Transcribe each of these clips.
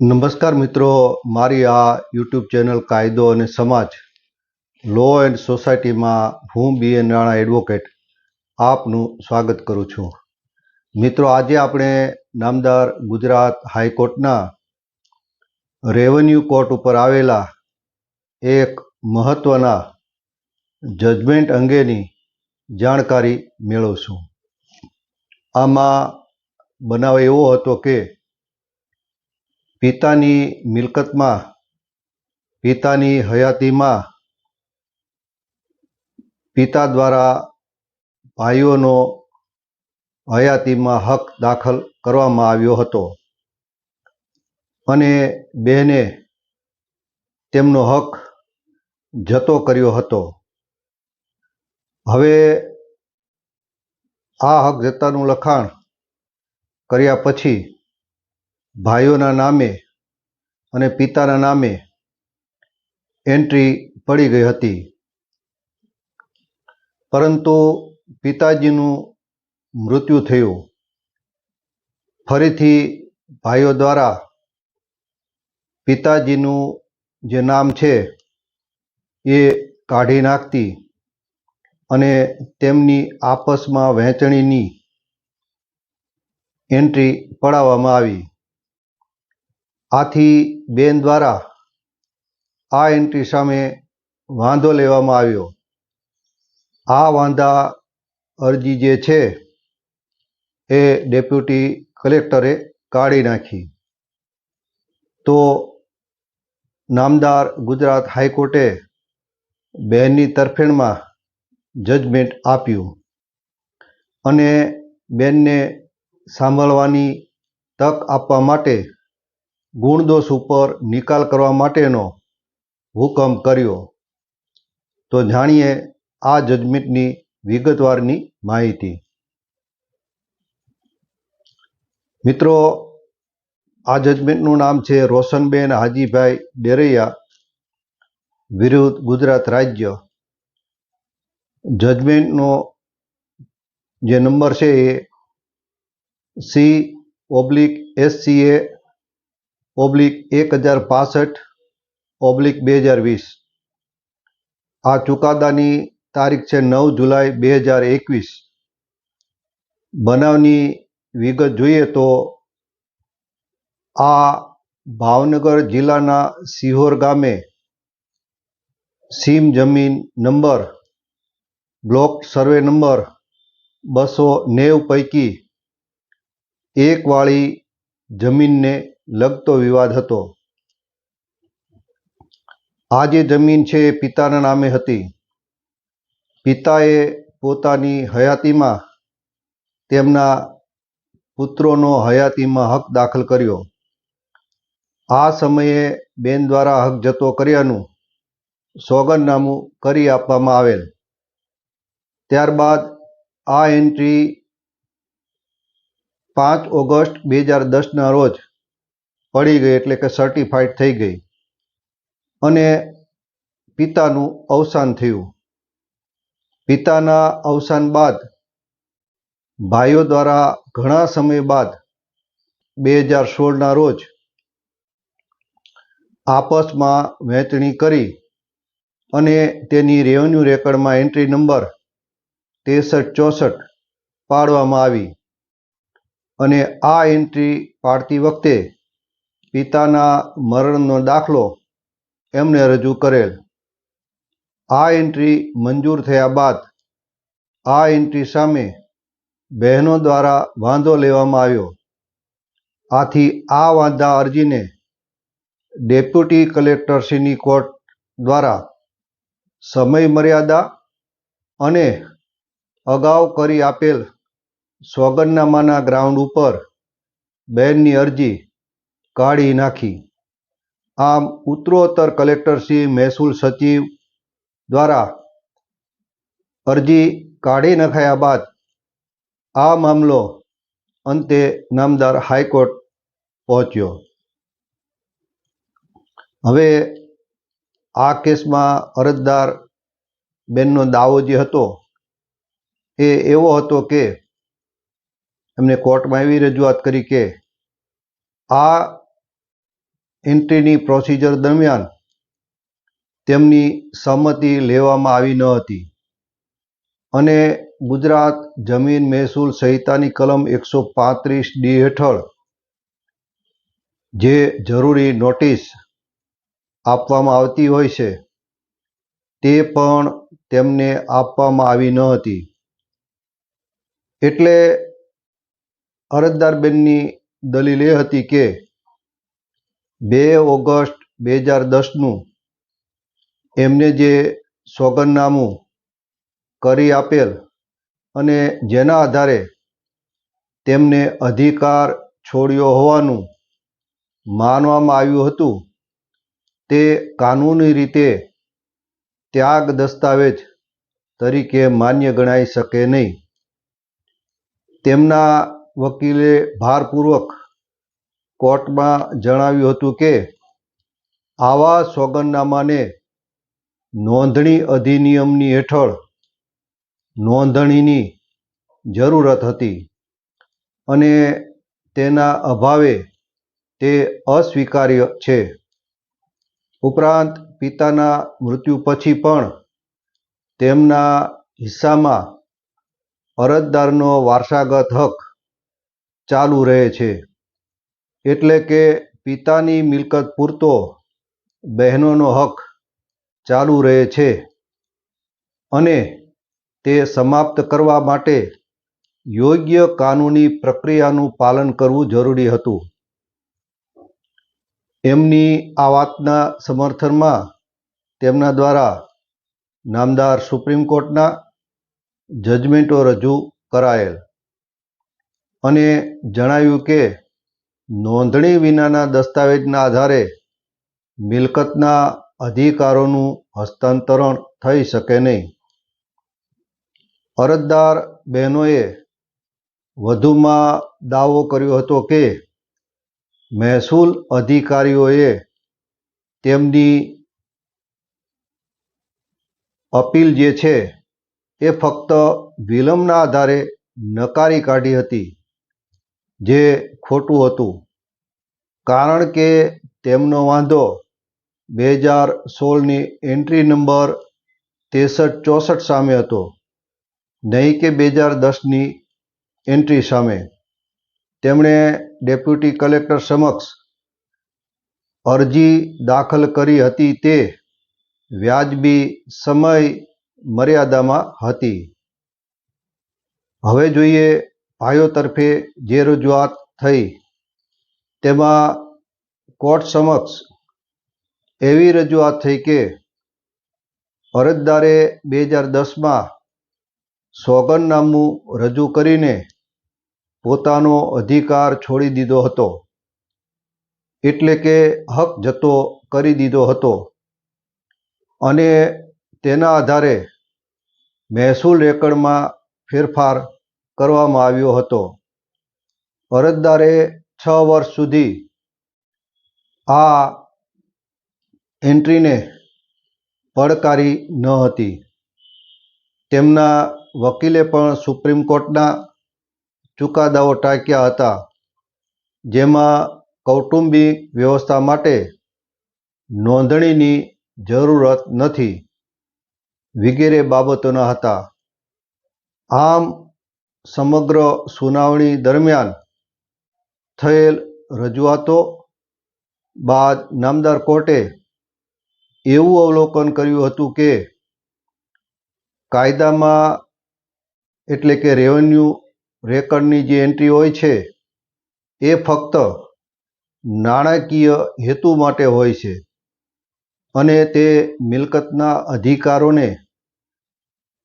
નમસ્કાર મિત્રો, મારી આ યુટ્યુબ ચેનલ કાયદો અને સમાજ લો એન્ડ સોસાયટીમાં હું બી. એન. રાણા એડવોકેટ આપનું સ્વાગત કરું છું. મિત્રો, આજે આપણે નામદાર ગુજરાત હાઈકોર્ટના રેવન્યુ કોર્ટ ઉપર આવેલા એક મહત્ત્વના જજમેન્ટ અંગેની જાણકારી મેળવશું. આમાં બનાવ એવો હતો કે પિતાની મિલકતમાં, પિતાની હયાતીમાં, પિતા દ્વારા ભાઈઓનો હયાતીમાં હક દાખલ કરવામાં આવ્યો હતો. અને બહેને તેમનો હક જતો કર્યો હતો. હવે આ હક જતાનું લખાણ કર્યા પછી ભાઈઓના નામે અને પિતાના નામે એન્ટ્રી પડી ગઈ હતી. પરંતુ પિતાજીનું મૃત્યુ થયું. ફરીથી ભાઈઓ દ્વારા પિતાજીનું જે નામ છે એ કાઢી નાખતી અને તેમની આપસમાં વહેંચણીની એન્ટ્રી પડાવવામાં આવી. આથી બેન દ્વારા આ એન્ટ્રી સામે વાંધો લેવામાં આવ્યો. આ વાંધા અરજી જે છે એ ડેપ્યુટી કલેક્ટરે કાઢી નાખી. તો નામદાર ગુજરાત હાઈકોર્ટે બહેનની તરફેણમાં જજમેન્ટ આપ્યું અને બેનને સાંભળવાની તક આપવા માટે ગુણદોષ ઉપર નિકાલ કરવા માટેનો હુકમ કર્યો. તો જાણીએ આ જજમેન્ટની વિગતવારની માહિતી. મિત્રો, આ જજમેન્ટનું નામ છે રોશનબેન હાજીભાઈ ડેરૈયા, વિરુદ્ધ ગુજરાત રાજ્ય. જજમેન્ટનો જે નંબર છે એ સી ઓબ્લિક એસસીએ ઓબ્લિક એક હજાર પાસઠ, ઓબ્લિક બે હજાર વીસ. આ ચુકાદાની તારીખ છે નવ જુલાઈ બે હજાર એકવીસ. બનાવની વિગત જોઈએ તો આ ભાવનગર જિલ્લાના સિહોર ગામે સીમ જમીન નંબર, બ્લોક સર્વે નંબર બસો નેવ પૈકી એકવાળી જમીનને લગતો વિવાદ હતો. આ જે જમીન છે એ પિતાના નામે હતી. પિતાએ પોતાની હયાતીમાં તેમના પુત્રોનો હયાતીમાં હક દાખલ કર્યો. આ સમયે બેન દ્વારા હક જતો કર્યાનું સોગંદનામું કરી આપવામાં આવેલ. ત્યારબાદ આ એન્ટ્રી પાંચ ઓગસ્ટ બે હજાર દસના રોજ પડી ગઈ એટલે કે સર્ટિફાઈડ થઈ ગઈ. અને પિતાનું અવસાન થયું. પિતાના અવસાન બાદ, ભાઈઓ દ્વારા ઘણા સમય બાદ, બે હજાર સોળના રોજ, આપસમાં વહેંચણી કરી અને તેની રેવન્યુ રેકર્ડમાં એન્ટ્રી નંબર ત્રેસઠ ચોસઠ પાડવામાં આવી. અને આ એન્ટ્રી પાડતી વખતે પિતાના મરણનો દાખલો એમને રજૂ કરેલ. આ એન્ટ્રી મંજૂર થયા બાદ આ એન્ટ્રી સામે બહેનો દ્વારા વાંધો લેવામાં આવ્યો. આથી આ વાંધા અરજીને ડેપ્યુટી કલેક્ટરશ્રીની કોર્ટ દ્વારા સમય મર્યાદા અને અગાઉ કરી આપેલ સોગંદનામાના ગ્રાઉન્ડ ઉપર બહેનની અરજી કાઢી નાખી. આમ ઉત્તરોત્તર કલેક્ટરશ્રી મહેસૂલ સચિવ દ્વારા અરજી કાઢી નખાયા બાદ આ મામલો અંતે નામદાર હાઈકોર્ટ પહોંચ્યો. હવે આ કેસમાં અરજદાર બેનનો દાવો જે હતો એ એવો હતો કે એમને કોર્ટમાં એવી રજૂઆત કરી કે આ એન્ટ્રીની પ્રોસિજર દરમિયાન તેમની સંમતિ લેવામાં આવી ન હતી. અને ગુજરાત જમીન મહેસૂલ સંહિતાની કલમ એકસો પાંત્રીસ ડી હેઠળ જે જરૂરી નોટિસ આપવામાં આવતી હોય છે, તે પણ તેમને આપવામાં આવી ન હતી. એટલે અરજદારબેનની દલીલ એ હતી કે બે ઓગસ્ટ બે હજાર દસનું એમને જે સોગંદનામું કરી આપેલ અને જેના આધારે તેમને અધિકાર છોડ્યો હોવાનું માનવામાં આવ્યું હતું, તે કાનૂની રીતે ત્યાગ દસ્તાવેજ તરીકે માન્ય ગણાઈ શકે નહીં. તેમના વકીલે ભારપૂર્વક કોર્ટમાં જણાવ્યું હતું કે, આવા સોગંદનામાને નોંધણી અધિનિયમની હેઠળ નોંધણીની જરૂરત હતી અને તેના અભાવે તે અસ્વીકાર્ય છે. ઉપરાંત પિતાના મૃત્યુ પછી પણ તેમના હિસ્સામાં અરજદારનો વારસાગત હક ચાલુ રહે છે. એટલે કે પિતાની મિલકત પૂરતો બહેનોનો હક ચાલુ રહે છે અને તે સમાપ્ત કરવા માટે યોગ્ય કાનૂની પ્રક્રિયાનું પાલન કરવું જરૂરી હતું. એમની આ વાતના સમર્થનમાં તેમના દ્વારા નામદાર સુપ્રીમ કોર્ટના જજમેન્ટો રજૂ કરાયેલ અને જણાવ્યું કે નોંધણી વિનાના દસ્તાવેજના આધારે મિલકતના અધિકારોનું હસ્તાંતરણ થઈ શકે નહીં. અરજદાર બહેનોએ વધુમાં દાવો કર્યો હતો કે મહેસૂલ અધિકારીઓએ તેમની અપીલ જે છે એ ફક્ત વિલંબના આધારે નકારી કાઢી હતી. જે ખોટું હતું. કારણ કે તેમનો વાંધો બે હજાર સોળની એન્ટ્રી નંબર ત્રેસઠ ચોસઠ સામે હતો, નહીં કે બે હજાર દસની એન્ટ્રી સામે. તેમણે ડેપ્યુટી કલેક્ટર સમક્ષ અરજી દાખલ કરી હતી તે વ્યાજબી સમય મર્યાદામાં હતી. હવે જોઈએ ભાઈઓ તરફે જે રજૂઆત થઈ, તેમાં કોર્ટ સમક્ષ એવી રજૂઆત થઈ કે અરજદારે બે હજાર દસમાં સોગંદનામું રજૂ કરીને પોતાનો અધિકાર છોડી દીધો હતો. એટલે કે હક જતો કરી દીધો હતો. અને તેના આધારે મહેસૂલ રેકર્ડમાં ફેરફાર કરવામાં આવ્યો હતો. અરજદારે છ વર્ષ સુધી આ એન્ટ્રીને પડકારી ન હતી. તેમના વકીલે પણ સુપ્રીમ કોર્ટના ચુકાદાઓ ટાંક્યા હતા, જેમાં કૌટુંબિક વ્યવસ્થા માટે નોંધણીની જરૂરત નથી, વગેરે બાબતોના હતા. આમ સમગ્ર સુનાવણી દરમિયાન થયેલ રજૂઆતો બાદ નામદાર કોર્ટે એવું અવલોકન કર્યું હતું કે કાયદામાં એટલે કે રેવન્યુ રેકર્ડની જે એન્ટ્રી હોય છે, એ ફક્ત નાણાકીય હેતુ માટે હોય છે અને તે મિલકતના અધિકારોને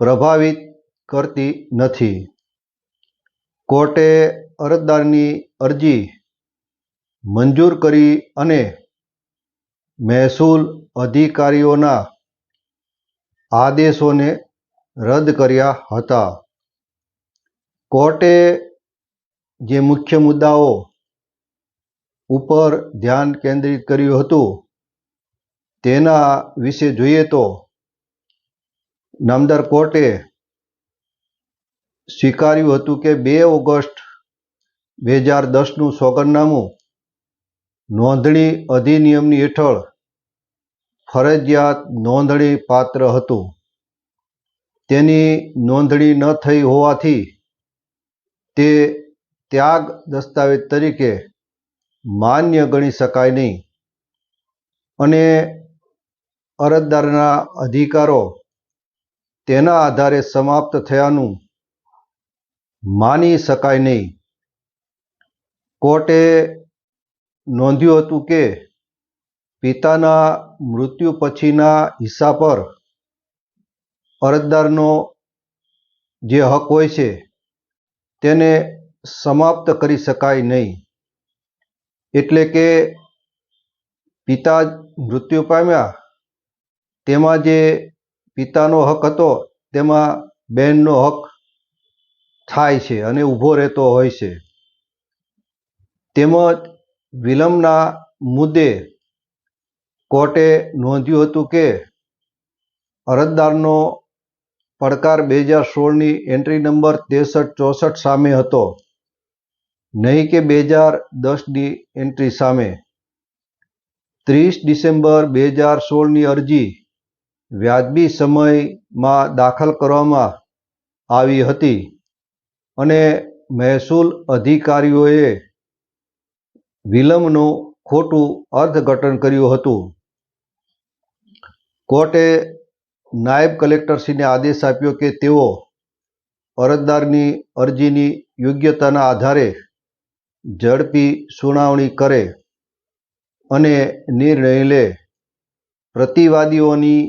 પ્રભાવિત કરતી નથી. કોર્ટે અરજદારની અરજી મંજૂર કરી અને મહેસૂલ અધિકારીઓના આદેશોને રદ કર્યા હતા. કોર્ટે જે મુખ્ય મુદ્દાઓ ઉપર ધ્યાન કેન્દ્રિત કર્યું હતું તેના વિશે જોઈએ તો નામદાર કોર્ટે સ્વીકાર્યું હતું કે બે ઓગસ્ટ બે હજાર દસનું સોગંદનામું નોંધણી અધિનિયમની હેઠળ ફરજિયાત નોંધણી પાત્ર હતું. તેની નોંધણી ન થઈ હોવાથી તે ત્યાગ દસ્તાવેજ તરીકે માન્ય ગણી શકાય નહીં અને અરજદારના અધિકારો તેના આધારે સમાપ્ત થયાનું માની શકાય નહીં. કોર્ટે નોંધ્યું હતું કે પિતાના મૃત્યુ પછીના હિસ્સા પર અરજદારનો જે હક હોય છે તેને સમાપ્ત કરી શકાય નહીં. એટલે કે પિતા મૃત્યુ પામ્યા, તેમાં જે પિતાનો હક હતો, તેમાં બહેનનો હક થાય છે અને ઊભો રહેતો હોય છે. તેમજ વિલંબના મુદ્દે કોર્ટે નોંધ્યું હતું કે અરજદારનો પડકાર બે હજાર સોળની એન્ટ્રી નંબર ત્રેસઠ ચોસઠ સામે હતો. નહીં કે બે હજાર દસની એન્ટ્રી સામે. ત્રીસ ડિસેમ્બર બે હજાર સોળની અરજી વ્યાજબી સમયમાં દાખલ કરવામાં આવી હતી. અને મહેસૂલ અધિકારીઓએ વિલંબનું ખોટું અર્થઘટન કર્યું હતું. કોર્ટે નાયબ કલેક્ટરશ્રીને આદેશ આપ્યો કે તેઓ અરજદારની અરજીની યોગ્યતાના આધારે ઝડપી સુનાવણી કરે અને નિર્ણય લે. પ્રતિવાદીઓની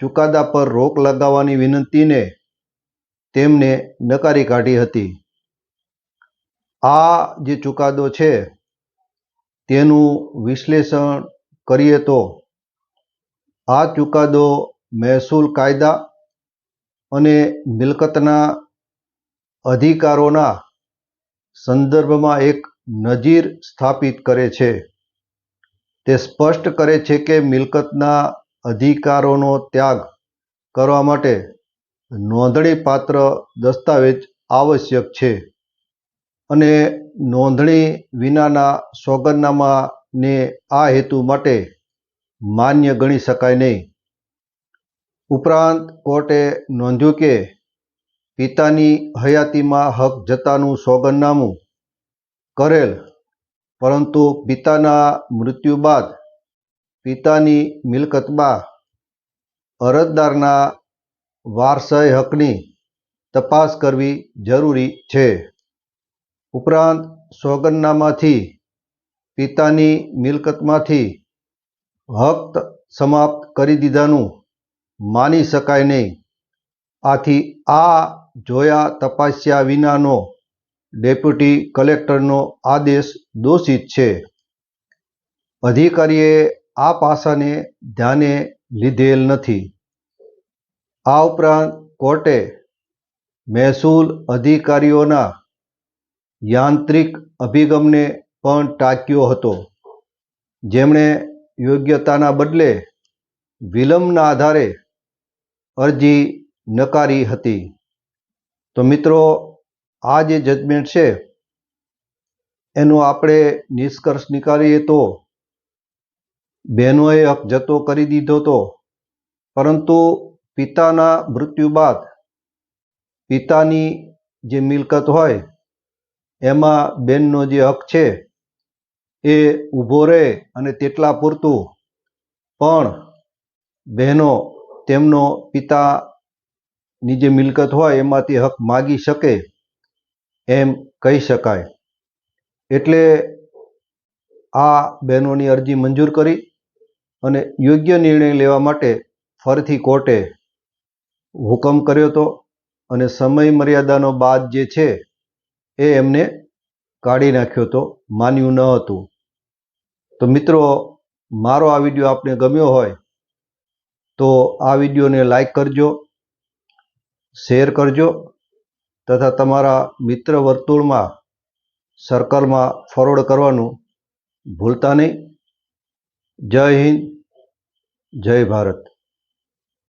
ચુકાદા પર રોક લગાવવાની વિનંતીને તેમને નકારી કાઢી હતી. આ જે ચુકાદો છે, તેનું વિશ્લેષણ કરીએ તો, આ ચુકાદો મહેસૂલ કાયદા અને મિલકતના અધિકારોના સંદર્ભમાં એક નજીર સ્થાપિત કરે છે. તે સ્પષ્ટ કરે છે કે મિલકતના અધિકારોનો ત્યાગ કરવા માટે નોંધણીપાત્ર દસ્તાવેજ આવશ્યક છે. અને નોંધણી વિનાના સોગંદનામાને આ હેતુ માટે માન્ય ગણી શકાય નહીં. ઉપરાંત કોર્ટે નોંધ્યું કે પિતાની હયાતીમાં હક જતાનું સોગંદનામું કરેલ, પરંતુ પિતાના મૃત્યુ બાદ પિતાની મિલકતમાં અરજદારના વારસાઈ હકની તપાસ કરવી જરૂરી છે. ઉપરાંત, સોગંદનામાથી, પિતાની મિલકતમાંથી હક સમાપ્ત કરી દીધાનું માની શકાય નહીં. આથી આ જોયા તપાસ્યા વિનાનો ડેપ્યુટી કલેક્ટરનો આદેશ દોષિત છે. અધિકારીએ આ પાસાને ધ્યાને લીધેલ નથી. આ ઉપરાંત કોર્ટે મહેસૂલ અધિકારીઓના યાંત્રિક અભિગમને પણ ટાંક્યો હતો. જેમણે યોગ્યતાના બદલે વિલંબના આધારે અરજી નકારી હતી. તો મિત્રો, આ જે જજમેન્ટ છે, એનો આપણે નિષ્કર્ષ નીકાળીએ તો બહેનોએ હક જતો કરી દીધો હતો પરંતુ પિતાના મૃત્યુ બાદ પિતાની જે મિલકત હોય, એમાં બેનનો જે હક છે, એ ઊભો રહે અને તેટલા પૂરતું. પણ બહેનો, તેમનો પિતાની જે મિલકત હોય એમાંથી હક માગી શકે એમ કહી શકાય. એટલે આ બહેનોની અરજી મંજૂર કરી અને યોગ્ય નિર્ણય લેવા માટે ફરીથી કોર્ટે હુકમ કર્યો હતો અને સમય મર્યાદાનો બાદ જે છે એ એમને કાઢી નાખ્યો હતો માન્યું ન હતું. તો મિત્રો, મારો આ વીડિયો આપને ગમ્યો હોય તો આ વિડીયોને લાઈક કરજો, શેર કરજો તથા તમારા મિત્ર વર્તુળમાં, સર્કલમાં ફોરવર્ડ કરવાનું ભૂલતા નહીં. જય હિન્દ, જય ભારત.